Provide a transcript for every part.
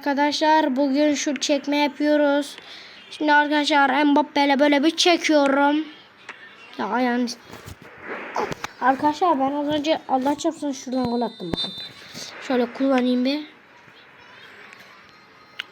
Arkadaşlar bugün şut çekme yapıyoruz. Şimdi arkadaşlar Mbappe ile böyle bir çekiyorum. Ya yani Arkadaşlar ben az önce Allah çarpsın şuradan gol attım bakın. Şöyle kullanayım bir.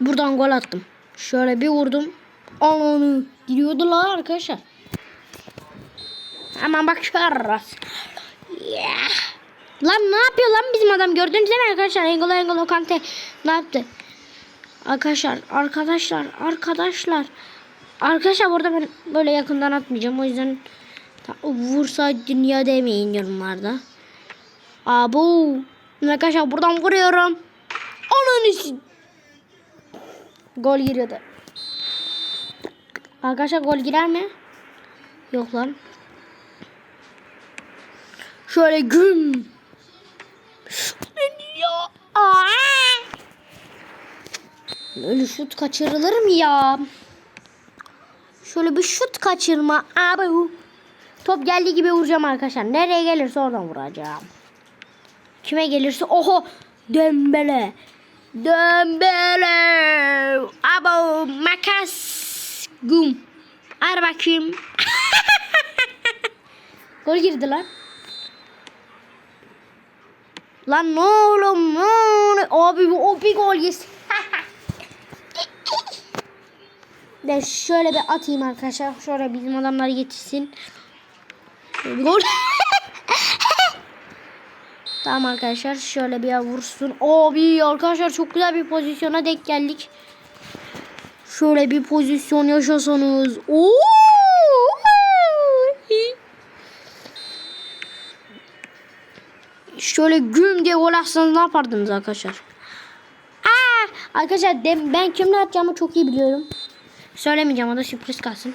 Buradan gol attım. Şöyle bir vurdum. Ananı gidiyordu la arkadaşlar. Hemen bakıyoruz. Yeah. Lan ne yapıyor lan bizim adam gördünüz değil mi arkadaşlar? Engolo Engolo Kante ne yaptı? Arkadaşlar arkadaşlar arkadaşlar Arkadaşlar burada ben böyle yakından atmayacağım o yüzden vursa dünya demeyin yorumlarda. Abu arkadaşlar buradan vuruyorum. Ananı s- Gol giriyordu. Arkadaşlar gol girer mi? Yok lan. Şöyle güm. Öyle şut kaçırılır mı ya? Şöyle bir şut kaçırma. Abi. Top geldiği gibi vuracağım arkadaşlar. Nereye gelirse oradan vuracağım. Kime gelirse oho Dembele. Dembele. Abo makas. Gum. Ar bakayım. Gol girdi lan. Lan ne oğlum ne? Abi bu o bir gol yesin. De şöyle bir atayım arkadaşlar. Şöyle bizim adamlar yetişsin. Bir gol. tamam arkadaşlar şöyle bir vursun. Abi arkadaşlar çok güzel bir pozisyona denk geldik. Şöyle bir pozisyon yaşasanız. Oo! Şöyle güm diye gol atsanız ne yapardınız arkadaşlar? Aa, arkadaşlar ben kimle atacağımı çok iyi biliyorum. Söylemeyeceğim o da sürpriz kalsın.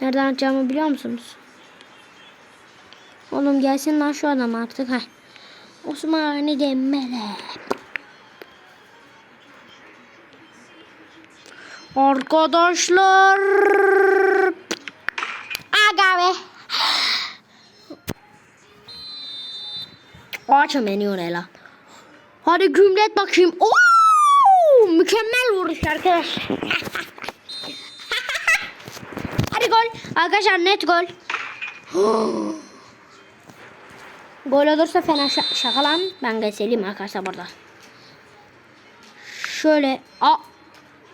Nereden atacağımı biliyor musunuz? Oğlum gelsin lan şu adam artık. Heh. Osman Dembele. Arkadaşlar. Aga be. Açım beni oraya. Hadi gümlet bakayım. Oo! Mükemmel vuruş arkadaş. Hadi gol. Arkadaşlar net gol. gol olursa fena şa şaka lan. Ben geçelim arkadaşlar burada. Şöyle. A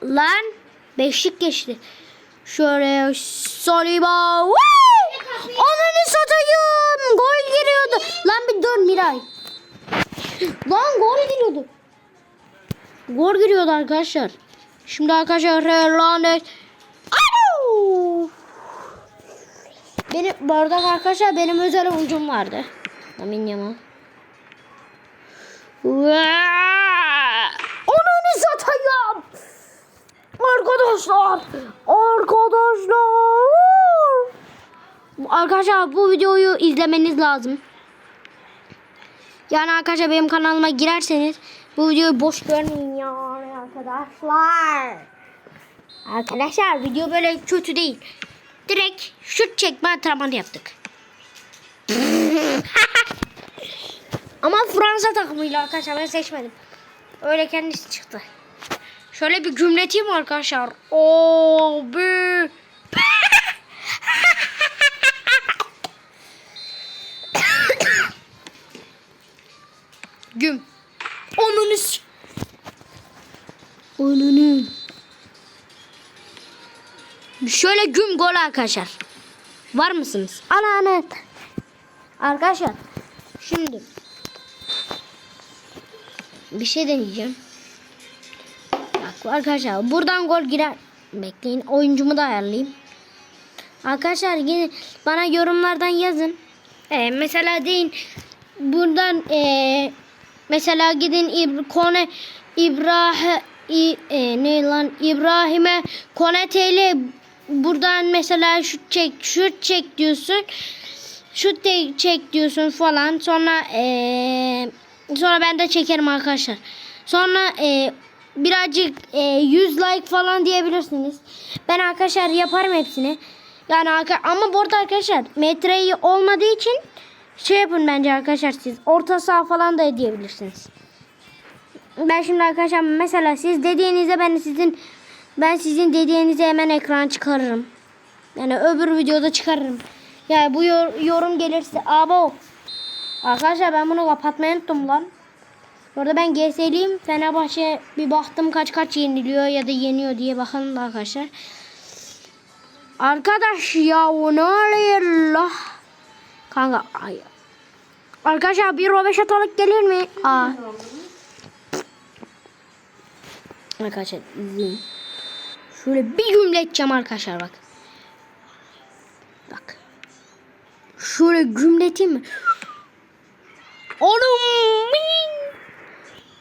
lan. Beşlik geçti. Şöyle Saliba. Ananı satayım. Gol giriyordu. Lan bir dur Miray. Lan giriyordu. Gol giriyordu arkadaşlar. Şimdi arkadaşlar lanet. Benim bu arkadaşlar benim özel oyuncum vardı. Amin Yaman. Ananı satayım. Arkadaşlar. Arkadaşlar. Arkadaşlar bu videoyu izlemeniz lazım. Yani arkadaşlar benim kanalıma girerseniz bu videoyu boş görmeyin yani arkadaşlar. Arkadaşlar video böyle kötü değil. Direkt şut çekme antrenmanı yaptık. Ama Fransa takımıyla arkadaşlar ben seçmedim. Öyle kendisi çıktı. Şöyle bir cümleteyim arkadaşlar. Oo bir. Onunu s- Onunu. Şöyle güm gol arkadaşlar. Var mısınız? Ana ana. Arkadaşlar. Şimdi. Bir şey deneyeceğim. Bak arkadaşlar buradan gol girer. Bekleyin oyuncumu da ayarlayayım. Arkadaşlar yine bana yorumlardan yazın. Ee, mesela deyin buradan ee, mesela gidin İb Kone İbrahim e, ne lan İbrahim'e Konate ile buradan mesela şut çek şut çek diyorsun. Şut de- çek diyorsun falan. Sonra ee, sonra ben de çekerim arkadaşlar. Sonra ee, birazcık ee, 100 like falan diyebilirsiniz. Ben arkadaşlar yaparım hepsini. Yani ama bu arada arkadaşlar metreyi olmadığı için Şey yapın bence arkadaşlar siz orta saha falan da edebilirsiniz. Ben şimdi arkadaşlar mesela siz dediğinizde ben sizin ben sizin dediğinize hemen ekran çıkarırım. Yani öbür videoda çıkarırım. Yani bu yor- yorum gelirse abo. Arkadaşlar ben bunu kapatmayı unuttum lan. Bu arada ben GS'liyim. Fenerbahçe bir baktım kaç kaç yeniliyor ya da yeniyor diye da arkadaşlar. Arkadaş ya o ne oluyor? Kanka ay. Arkadaşlar bir robeş atalık gelir mi? Aa. Arkadaşlar izleyin. Şöyle bir cümle edeceğim arkadaşlar bak. Bak. Şöyle cümle edeyim mi? Oğlum.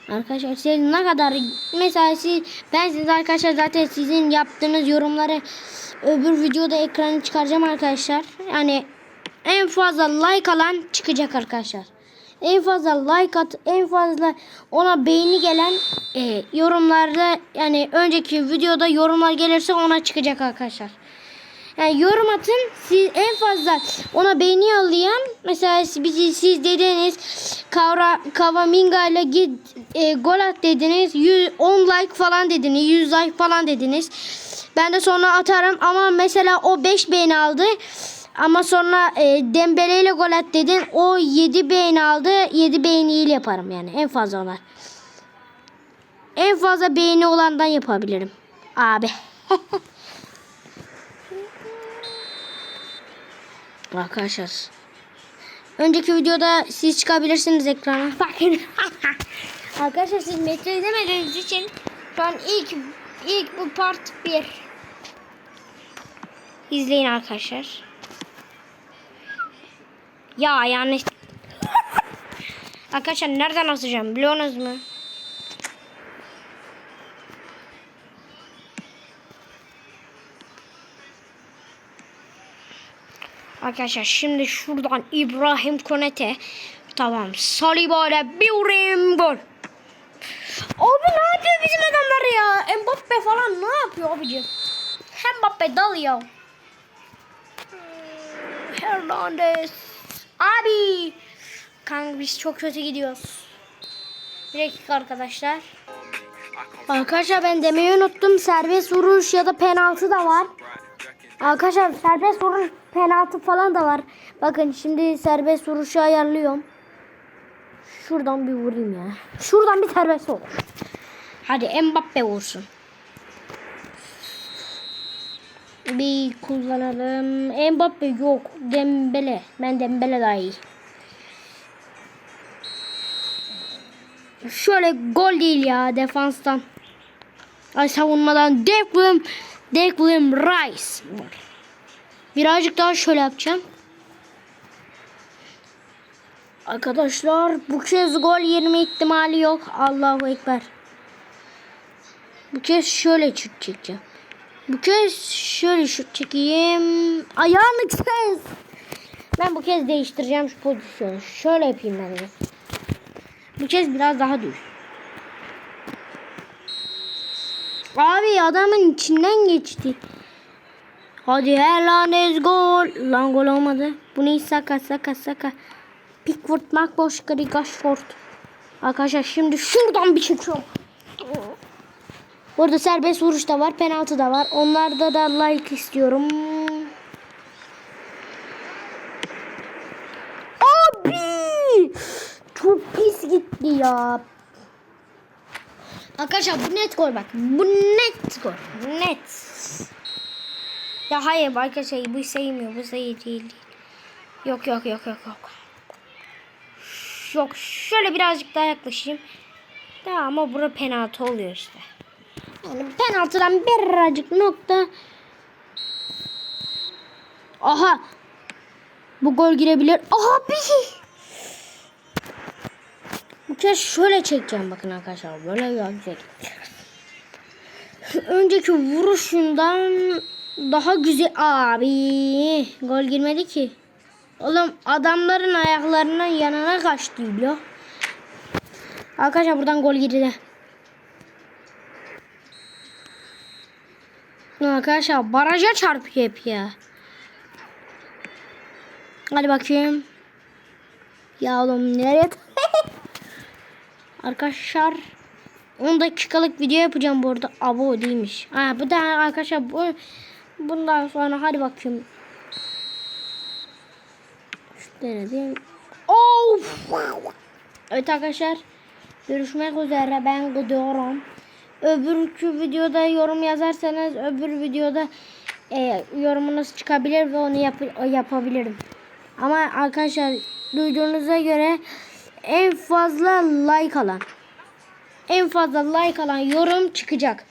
Arkadaşlar siz ne kadar mesela siz ben siz arkadaşlar zaten sizin yaptığınız yorumları öbür videoda ekranı çıkaracağım arkadaşlar. Yani en fazla like alan çıkacak arkadaşlar. En fazla like at, en fazla ona beğeni gelen e, yorumlarda yani önceki videoda yorumlar gelirse ona çıkacak arkadaşlar. Yani yorum atın. Siz en fazla ona beğeni yollayan mesela siz, siz dediniz Kavra, Kavaminga ile git e, gol at dediniz. 100, 10 like falan dediniz. 100 like falan dediniz. Ben de sonra atarım ama mesela o 5 beğeni aldı. Ama sonra e, Dembele ile gol at dedin. O 7 beğeni aldı. 7 beğeniyle yaparım yani. En fazla onlar. En fazla beğeni olandan yapabilirim. Abi. Arkadaşlar. Önceki videoda siz çıkabilirsiniz ekrana. Bakın. Arkadaşlar siz metro izlemediğiniz için şu an ilk ilk bu part 1. İzleyin arkadaşlar. Ya yanlış. Arkadaşlar nereden asacağım biliyorsunuz mu? Arkadaşlar şimdi şuradan İbrahim Konete. Tamam. Saliba ile bir vurayım gol. Abi ne yapıyor bizim adamlar ya? Mbappe falan ne yapıyor abicim? Mbappe dalıyor. Hernandez. Abi. Kanka biz çok kötü gidiyoruz. Bir dakika arkadaşlar. Arkadaşlar ben demeyi unuttum. Serbest vuruş ya da penaltı da var. Arkadaşlar serbest vuruş penaltı falan da var. Bakın şimdi serbest vuruşu ayarlıyorum. Şuradan bir vurayım ya. Şuradan bir serbest vuruş. Hadi Mbappe vursun. Bir kullanalım. Mbappe yok. Dembele. Ben Dembele daha iyi. Şöyle gol değil ya defanstan. Ay savunmadan Declan Declan Rice. Birazcık daha şöyle yapacağım. Arkadaşlar bu kez gol yerime ihtimali yok. Allahu Ekber. Bu kez şöyle çekeceğim. Bu kez şöyle şut çekeyim. Ayağını kes. Ben bu kez değiştireceğim şu pozisyonu. Şöyle yapayım ben de. Bu kez biraz daha düz. Abi adamın içinden geçti. Hadi Hernandez gol. Lan gol olmadı. Bu ne saka saka saka. Pickford, Makboş, Rashford. Arkadaşlar şimdi şuradan bir çekiyorum. Burada serbest vuruş da var, penaltı da var. Onlarda da like istiyorum. Abi! Çok pis gitti ya. Arkadaşlar bu net gol bak. Bu net gol. Net. Ya hayır arkadaşlar bu sayılmıyor. Bu sayı değil. değil. Yok yok yok yok yok. Yok şöyle birazcık daha yaklaşayım. Ya ama bura penaltı oluyor işte. Yani penaltıdan birazcık nokta. Aha. Bu gol girebilir. Abi. Bu kez şöyle çekeceğim bakın arkadaşlar. Böyle güzel. Önceki vuruşundan daha güzel. Abi. Gol girmedi ki. Oğlum adamların ayaklarının yanına kaçtı ya. Arkadaşlar buradan gol girdi. Arkadaşlar baraja çarpıyor hep ya. Hadi bakayım. Ya oğlum nereye? Arkadaşlar 10 dakikalık video yapacağım bu arada. Abo değilmiş. Ha, bu da arkadaşlar bu bundan sonra hadi bakayım. Derece. Of! Evet arkadaşlar. Görüşmek üzere. Ben gidiyorum. Öbürkü videoda yorum yazarsanız öbür videoda e, yorumunuz çıkabilir ve onu yap- yapabilirim. Ama arkadaşlar duyduğunuza göre en fazla like alan en fazla like alan yorum çıkacak.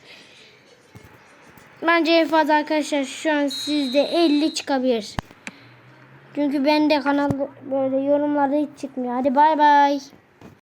Bence en fazla arkadaşlar şu an sizde 50 çıkabilir. Çünkü bende kanal böyle yorumlarda hiç çıkmıyor. Hadi bay bay.